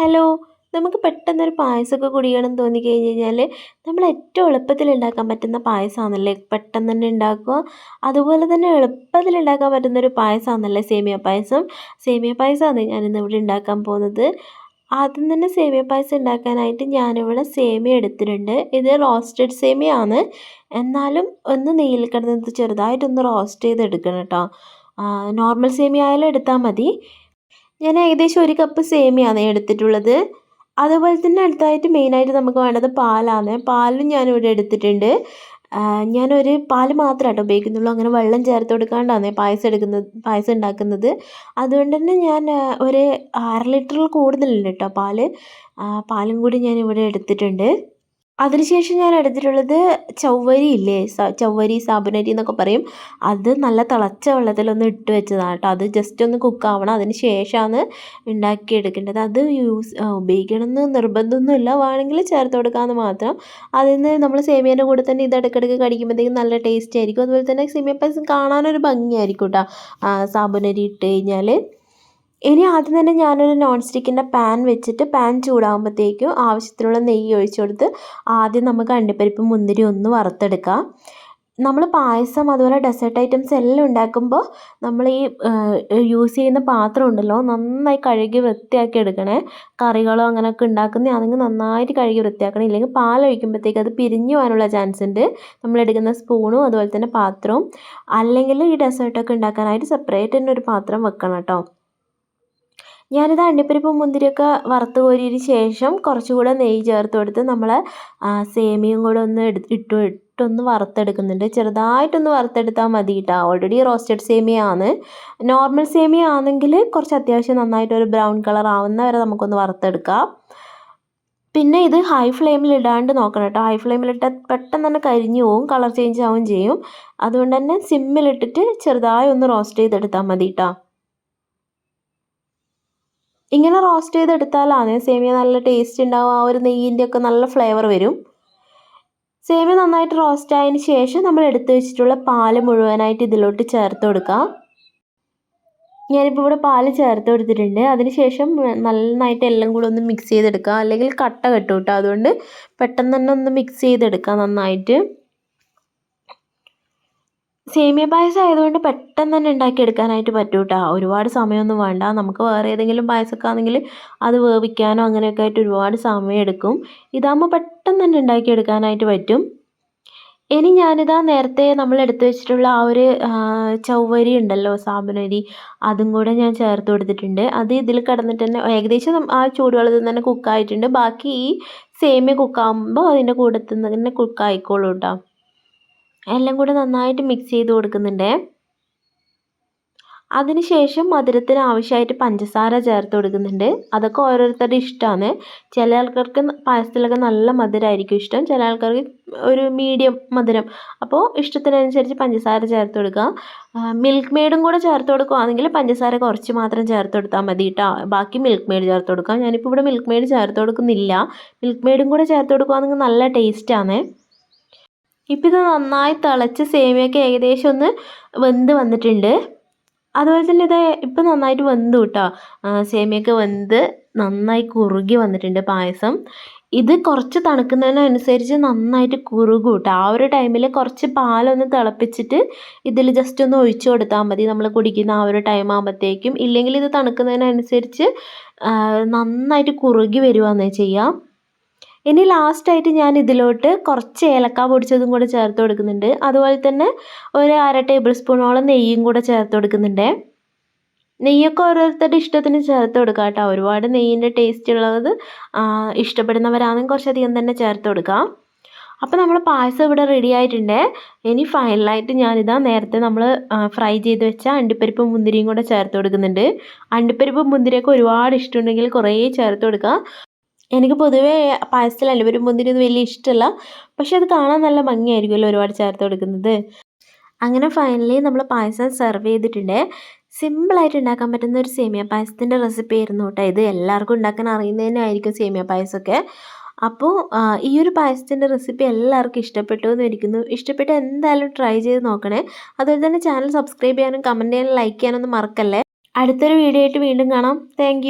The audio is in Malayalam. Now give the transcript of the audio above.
ഹലോ നമുക്ക് പെട്ടെന്നൊരു പായസമൊക്കെ കുടിക്കണം തോന്നി കഴിഞ്ഞ് കഴിഞ്ഞാൽ നമ്മൾ ഏറ്റവും എളുപ്പത്തിൽ ഉണ്ടാക്കാൻ പറ്റുന്ന പായസമാണല്ലേ? പെട്ടെന്ന് തന്നെ ഉണ്ടാക്കുക. അതുപോലെ തന്നെ എളുപ്പത്തിൽ ഉണ്ടാക്കാൻ പറ്റുന്നൊരു പായസമാണല്ലേ സേമിയ പായസം? സേമിയ പായസമാണ് ഞാനിന്ന് ഇവിടെ ഉണ്ടാക്കാൻ പോകുന്നത്. ആദ്യം തന്നെ സേമിയ പായസം ഉണ്ടാക്കാനായിട്ട് ഞാനിവിടെ സേമിയ എടുത്തിട്ടുണ്ട്. ഇത് റോസ്റ്റഡ് സേമിയ ആണ് എന്നാലും ഒന്ന് നെയ്യിൽ കിടന്നത് ചെറുതായിട്ടൊന്ന് റോസ്റ്റ് ചെയ്ത് എടുക്കണം കേട്ടോ നോർമൽ സേമിയ ആയാലും എടുത്താൽ മതി. ഞാൻ ഏകദേശം ഒരു കപ്പ് സേമിയാണ് എടുത്തിട്ടുള്ളത്. അതുപോലെ തന്നെ അടുത്തായിട്ട് മെയിനായിട്ട് നമുക്ക് വേണ്ടത് പാലാണ് പാലും ഞാനിവിടെ എടുത്തിട്ടുണ്ട്. ഞാനൊരു പാൽ മാത്രമേ കേട്ടോ ഉപയോഗിക്കുന്നുള്ളൂ. അങ്ങനെ വെള്ളം ചേർത്ത് കൊടുക്കാണ്ടാണ് പായസം എടുക്കുന്നത് പായസം ഉണ്ടാക്കുന്നത്. അതുകൊണ്ട് തന്നെ ഞാൻ ഒരു അര ലിറ്ററിൽ കൂടുതലുണ്ട് കേട്ടോ പാൽ പാലും കൂടി ഞാൻ ഇവിടെ എടുത്തിട്ടുണ്ട്. അതിനുശേഷം ഞാൻ എടുത്തിട്ടുള്ളത് ചവ്വരി ഇല്ലേ? ചവ്വരി സാബുനരി എന്നൊക്കെ പറയും. അത് നല്ല തിളച്ച വെള്ളത്തിലൊന്ന് ഇട്ട് വെച്ചതാണ് കേട്ടോ. അത് ജസ്റ്റ് ഒന്ന് കുക്കാവണം അതിന് ശേഷമാണ് ഉണ്ടാക്കിയെടുക്കേണ്ടത്. അത് യൂസ് ഉപയോഗിക്കണമെന്ന് നിർബന്ധമൊന്നുമില്ല. വേണമെങ്കിൽ ചേർത്ത് കൊടുക്കാമെന്ന് മാത്രം. അതിൽ നിന്ന് നമ്മൾ സേമിയേന്റെ കൂടെ തന്നെ ഇത് ഇടയ്ക്കിടയ്ക്ക് കടിക്കുമ്പോഴത്തേക്കും നല്ല ടേസ്റ്റ് ആയിരിക്കും. അതുപോലെ തന്നെ സേമിയ പായസം കാണാനൊരു ഭംഗിയായിരിക്കും കേട്ടോ. സാബുനരി ഇട്ട് കഴിഞ്ഞാൽ ഇനി ആദ്യം തന്നെ ഞാനൊരു നോൺ സ്റ്റിക്കിന്റെ പാൻ വെച്ചിട്ട് പാൻ ചൂടാകുമ്പോഴത്തേക്കും ആവശ്യത്തിനുള്ള നെയ്യ് ഒഴിച്ചു കൊടുത്ത് ആദ്യം നമുക്ക് അണ്ടിപ്പരിപ്പ് മുന്തിരി ഒന്ന് വറുത്തെടുക്കാം. നമ്മൾ പായസം അതുപോലെ ഡെസേർട്ട് ഐറ്റംസ് എല്ലാം ഉണ്ടാക്കുമ്പോൾ നമ്മൾ ഈ യൂസ് ചെയ്യുന്ന പാത്രം ഉണ്ടല്ലോ നന്നായി കഴുകി വൃത്തിയാക്കി എടുക്കണേ. കറികളോ അങ്ങനെയൊക്കെ ഉണ്ടാക്കുന്നതാണെങ്കിൽ നന്നായിട്ട് കഴുകി വൃത്തിയാക്കണം. ഇല്ലെങ്കിൽ പാൽ ഒഴിക്കുമ്പോഴത്തേക്ക് അത് പിരിഞ്ഞു പോകാനുള്ള ചാൻസ് ഉണ്ട്. നമ്മൾ എടുക്കുന്ന സ്പൂണും അതുപോലെ തന്നെ പാത്രവും. അല്ലെങ്കിൽ ഈ ഡെസേർട്ടൊക്കെ ഉണ്ടാക്കാനായിട്ട് സെപ്പറേറ്റ് തന്നെ ഒരു പാത്രം വെക്കണം കേട്ടോ. ഞാനിത് അണ്ടിപ്പരിപ്പും മുന്തിരിയൊക്കെ വറുത്ത് കോരിയതിന് ശേഷം കുറച്ചുകൂടെ നെയ്യ് ചേർത്ത് കൊടുത്ത് നമ്മൾ സേമിയയും കൂടെ ഒന്ന് ഇട്ട് ഇട്ടൊന്ന് വറുത്തെടുക്കുന്നുണ്ട്. ചെറുതായിട്ടൊന്ന് വറുത്തെടുത്താൽ മതി കേട്ടോ ഓൾറെഡി റോസ്റ്റഡ് സേമിയ ആണ് നോർമൽ സേമിയ ആണെങ്കിൽ കുറച്ച് അത്യാവശ്യം നന്നായിട്ട് ഒരു ബ്രൗൺ കളർ ആവുന്ന വരെ നമുക്കൊന്ന് വറുത്തെടുക്കാം. പിന്നെ ഇത് ഹൈ ഫ്ലെയിമിൽ ഇടാണ്ട് നോക്കണം കേട്ടോ. ഹൈ ഫ്ലെയിമിലിട്ട് പെട്ടെന്ന് തന്നെ കരിഞ്ഞു പോവും കളർ ചേഞ്ച് ആവുകയും ചെയ്യും. അതുകൊണ്ട് തന്നെ സിമ്മിലിട്ടിട്ട് ചെറുതായി ഒന്ന് റോസ്റ്റ് ചെയ്തെടുത്താൽ മതി കേട്ടോ ഇങ്ങനെ റോസ്റ്റ് ചെയ്തെടുത്താലാണ് സേമിയ നല്ല ടേസ്റ്റ് ഉണ്ടാവും ആ ഒരു നെയ്യിന്റെ ഒക്കെ നല്ല ഫ്ലേവർ വരും. സേമിയ നന്നായിട്ട് റോസ്റ്റ് ആയതിന് ശേഷം നമ്മൾ എടുത്തു വെച്ചിട്ടുള്ള പാൽ മുഴുവനായിട്ട് ഇതിലോട്ട് ചേർത്ത് കൊടുക്കാം. ഞാനിപ്പോൾ ഇവിടെ പാൽ ചേർത്ത് കൊടുത്തിട്ടുണ്ട്. അതിനുശേഷം നന്നായിട്ട് എല്ലാം കൂടെ ഒന്ന് മിക്സ് ചെയ്തെടുക്കുക അല്ലെങ്കിൽ കട്ട കെട്ടും കേട്ടോ അതുകൊണ്ട് പെട്ടെന്ന് തന്നെ ഒന്ന് മിക്സ് ചെയ്തെടുക്കുക നന്നായിട്ട്. സേമിയ പായസം ആയതുകൊണ്ട് പെട്ടെന്ന് തന്നെ ഉണ്ടാക്കിയെടുക്കാനായിട്ട് പറ്റും കേട്ടോ ഒരുപാട് സമയമൊന്നും വേണ്ട. നമുക്ക് വേറെ ഏതെങ്കിലും പായസമൊക്കെ ആണെങ്കിൽ അത് വേവിക്കാനോ അങ്ങനെയൊക്കെ ആയിട്ട് ഒരുപാട് സമയം എടുക്കും ഇതാകുമ്പോൾ പെട്ടെന്ന് തന്നെ ഉണ്ടാക്കിയെടുക്കാനായിട്ട് പറ്റും. ഇനി ഞാനിതാ നേരത്തെ നമ്മൾ എടുത്തു വെച്ചിട്ടുള്ള ആ ഒരു ചൗവരി ഉണ്ടല്ലോ സാബുനരി അതും കൂടെ ഞാൻ ചേർത്ത് കൊടുത്തിട്ടുണ്ട്. അത് ഇതിൽ കിടന്നിട്ട് തന്നെ ഏകദേശം ആ ചൂടുവെള്ളത്തിൽ തന്നെ കുക്കായിട്ടുണ്ട് ബാക്കി ഈ സേമിയ കുക്കാകുമ്പോൾ അതിന്റെ കൂടെ തന്നെ കുക്കായിക്കോളൂ കേട്ടോ എല്ലാം കൂടെ നന്നായിട്ട് മിക്സ് ചെയ്ത് കൊടുക്കുന്നുണ്ട്. അതിനുശേഷം മധുരത്തിന് ആവശ്യമായിട്ട് പഞ്ചസാര ചേർത്ത് കൊടുക്കുന്നുണ്ട്. അതൊക്കെ ഓരോരുത്തരുടെ ഇഷ്ടമാണ്. ചില ആൾക്കാർക്ക് പായസത്തിലൊക്കെ നല്ല മധുരമായിരിക്കും ഇഷ്ടം. ചില ആൾക്കാർക്ക് ഒരു മീഡിയം മധുരം. അപ്പോൾ ഇഷ്ടത്തിനനുസരിച്ച് പഞ്ചസാര ചേർത്ത് കൊടുക്കുക. മിൽക്ക് മെയ്ഡും കൂടെ ചേർത്ത് കൊടുക്കുകയാണെങ്കിൽ പഞ്ചസാര കുറച്ച് മാത്രം ചേർത്ത് കൊടുത്താൽ മതി കേട്ടോ ബാക്കി മിൽക്ക് മെയ്ഡ് ചേർത്ത് കൊടുക്കാം. ഞാനിപ്പോൾ ഇവിടെ മിൽക്ക് മെയ്ഡ് ചേർത്ത് കൊടുക്കുന്നില്ല. മിൽക്ക് മെയ്ഡും കൂടെ ചേർത്ത് കൊടുക്കുകയാണെങ്കിൽ നല്ല ടേസ്റ്റാണ് ഇപ്പം ഇത് നന്നായി തിളച്ച് സേമിയൊക്കെ ഏകദേശം ഒന്ന് വെന്ത് വന്നിട്ടുണ്ട്. അതുപോലെ തന്നെ ഇത് ഇപ്പം നന്നായിട്ട് വെന്തു കേട്ടോ. സേമിയൊക്കെ വെന്ത് നന്നായി കുറുകി വന്നിട്ടുണ്ട് പായസം. ഇത് കുറച്ച് തണുക്കുന്നതിനനുസരിച്ച് നന്നായിട്ട് കുറുകും കേട്ടോ. ആ ഒരു ടൈമിൽ കുറച്ച് പാലൊന്ന് തിളപ്പിച്ചിട്ട് ഇതിൽ ജസ്റ്റ് ഒന്ന് ഒഴിച്ചു കൊടുത്താൽ മതി. നമ്മൾ കുടിക്കുന്ന ആ ഒരു ടൈം ആകുമ്പോഴത്തേക്കും ഇല്ലെങ്കിൽ ഇത് തണുക്കുന്നതിനനുസരിച്ച് നന്നായിട്ട് കുറുകി വരുവാന്നേ ചെയ്യാം. ഇനി ലാസ്റ്റായിട്ട് ഞാൻ ഇതിലോട്ട് കുറച്ച് ഏലക്ക പൊടിച്ചതും കൂടെ ചേർത്ത് കൊടുക്കുന്നുണ്ട്. അതുപോലെ തന്നെ ഒരു അര ടേബിൾ സ്പൂണോളം നെയ്യും കൂടെ ചേർത്ത് കൊടുക്കുന്നുണ്ട്. നെയ്യൊക്കെ ഓരോരുത്തരുടെ ഇഷ്ടത്തിന് ചേർത്ത് കൊടുക്കുക കേട്ടോ. ഒരുപാട് നെയ്യിന്റെ ടേസ്റ്റ് ഉള്ളത് ഇഷ്ടപ്പെടുന്നവരാണെങ്കിൽ കുറച്ചധികം തന്നെ ചേർത്ത് കൊടുക്കാം. അപ്പോൾ നമ്മൾ പായസം ഇവിടെ റെഡി ആയിട്ടുണ്ട്. ഇനി ഫൈനലായിട്ട് ഞാനിതാ നേരത്തെ നമ്മൾ ഫ്രൈ ചെയ്ത് വെച്ച അണ്ടിപ്പരിപ്പും മുന്തിരിയും കൂടെ ചേർത്ത് കൊടുക്കുന്നുണ്ട്. അണ്ടിപ്പരിപ്പും മുന്തിരിയൊക്കെ ഒരുപാട് ഇഷ്ടമുണ്ടെങ്കിൽ കുറേ ചേർത്ത് കൊടുക്കുക എനിക്ക് പൊതുവേ പായസത്തിൽ ഒരു മുന്തിരി ഒന്നും വലിയ ഇഷ്ടമല്ല. പക്ഷെ അത് കാണാൻ നല്ല ഭംഗിയായിരിക്കുമല്ലോ ഒരുപാട് ചേർത്ത് കൊടുക്കുന്നത്. അങ്ങനെ ഫൈനലി നമ്മൾ പായസം സെർവ് ചെയ്തിട്ടുണ്ട്. സിമ്പിളായിട്ട് ഉണ്ടാക്കാൻ പറ്റുന്ന ഒരു സേമിയ പായസത്തിന്റെ റെസിപ്പി ആയിരുന്നു കേട്ടോ ഇത്. എല്ലാവർക്കും ഉണ്ടാക്കാൻ അറിയുന്നതിനായിരിക്കും സേമിയ പായസമൊക്കെ. അപ്പോൾ ഈ ഒരു പായസത്തിന്റെ റെസിപ്പി എല്ലാവർക്കും ഇഷ്ടപ്പെട്ടു എന്ന് ഇരിക്കുന്നു ഇഷ്ടപ്പെട്ട് എന്തായാലും ട്രൈ ചെയ്ത് നോക്കണേ. അതുപോലെ തന്നെ ചാനൽ സബ്സ്ക്രൈബ് ചെയ്യാനും കമന്റ് ചെയ്യാനും ലൈക്ക് ചെയ്യാനൊന്നും മറക്കല്ലേ. അടുത്തൊരു വീഡിയോ ആയിട്ട് വീണ്ടും കാണാം. താങ്ക്